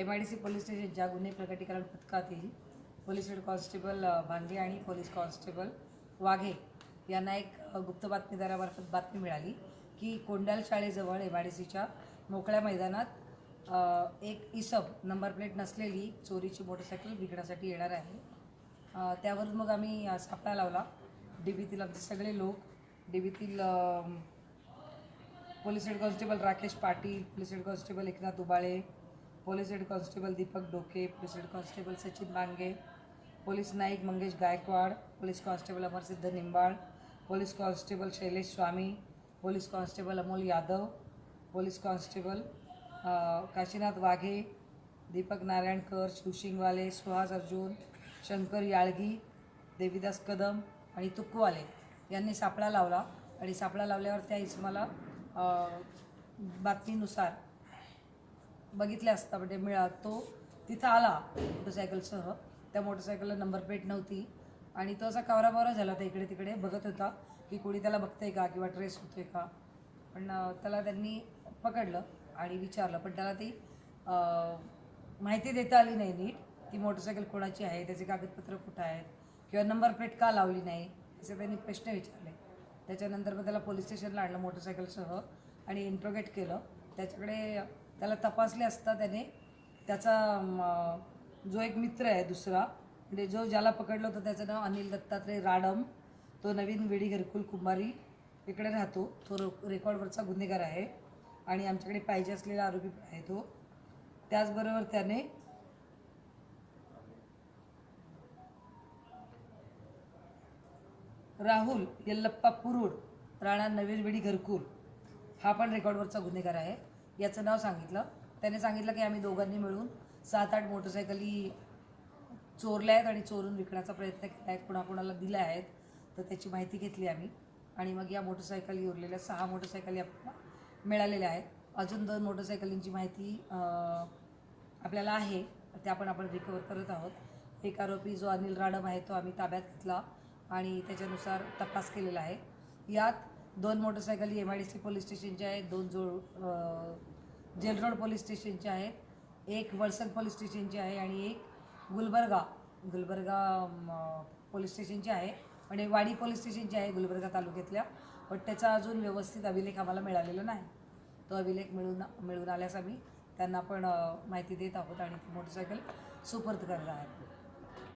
M I D C police स्टेशनच्या गुन्हे प्रकटीकरण पथकातील पोलीस हेड कॉन्स्टेबल भांगे आणि पोलीस कॉन्स्टेबल वाघे यांना एक गुप्त बातमीदारामार्फत बातमी मिळाली की कोंडाल शाळेजवळ एम आय डी सीच्या मोकळ्या मैदानात एक इसब नंबर प्लेट नसलेली चोरीची मोटरसायकल विकण्यासाठी येणार आहे. त्यावरून मग आम्ही सापळा लावला. डी बीतील आमचे सगळे लोक D बीतील police head constable Rakesh Patil police head constable Eknath Dubale police head constable Deepak Doke police head constable Sachin Mange police Naik Mangesh Gaikwad police constable Amarsiddh Nimbal police constable Shailesh Swami police constable Amol Yadav police constable Kashinath Waghe Deepak Narayankar Shivshingwale Suhas Arjun Shankar Yalgi Devidas Kadam आणि तुक्कूवाले यांनी सापळा लावला आणि सापळा लावल्यावर त्या इसमाला बातमीनुसार बघितले असता म्हणजे मिळा तो तिथं आला मोटरसायकलसह. त्या मोटरसायकलला नंबर प्लेट नव्हती. आणि तो असा कवराबावरा झाला होता इकडे तिकडे बघत होता की कोणी त्याला बघतंय का किंवा ट्रेस होतोय का. पण त्याला त्यांनी पकडलं आणि विचारलं पण त्याला ती माहिती देता आली नाही नीट ती मोटरसायकल कोणाची आहे त्याचे कागदपत्र कुठं आहेत किंवा नंबर प्लेट का लावली नाही असे त्यांनी प्रश्न विचारले. त्याच्यानंतर मग त्याला पोलीस स्टेशनला आणलं मोटरसायकलसह आणि इंट्रोगेट केलं. त्याच्याकडे त्याला तपासले असता त्याने. त्याचा जो एक मित्र आहे दुसरा म्हणजे जो ज्याला पकडलं होतं त्याचं नाव अनिल दत्तात्रय राडम तो नवीन वेडी घरकुल कुंभारी इकडे राहतो. तो रेकॉर्डवरचा गुन्हेगार आहे आणि आमच्याकडे पाहिजे असलेला आरोपी आहे तो. त्याचबरोबर त्याने राहुल यल्लप्पा पुरुड राणा नवीनवेडी घरकुल हा पण रेकॉर्डवरचा गुन्हेगार आहे. याचं नाव सांगितलं. त्याने सांगितलं की आम्ही दोघांनी मिळून सात आठ मोटरसायकली चोरल्या आहेत आणि चोरून विकण्याचा प्रयत्न केला आहे कुणाकुणाला दिल्या आहेत. तर त्याची माहिती घेतली आम्ही. आणि मग या मोटरसायकली उरलेल्या सहा मोटरसायकली आपल्याला मिळालेल्या आहेत. अजून दोन मोटरसायकलींची माहिती आपल्याला आहे. त्या पण आपण रिकवर करत आहोत. एक आरोपी जो अनिल राडम आहे तो आम्ही ताब्यात घेतला आणि त्याच्यानुसार तपास केलेला आहे. यात दोन मोटरसायकली M I D C police स्टेशनच्या आहेत दोन जोड जेल रोड पोलीस स्टेशनच्या आहेत एक वळसंग पोलीस स्टेशनची आहे आणि एक गुलबर्गा गुलबर्गा पोलीस स्टेशनची आहे आणि वाडी पोलीस स्टेशनची आहे गुलबर्गा तालुक्यातल्या पण त्याचा अजून व्यवस्थित अभिलेख आम्हाला मिळालेला नाही. तो अभिलेख मिळून मिळून आल्यास आम्ही त्यांना पण माहिती देत आहोत आणि ती मोटरसायकल सुपर्द करत आहे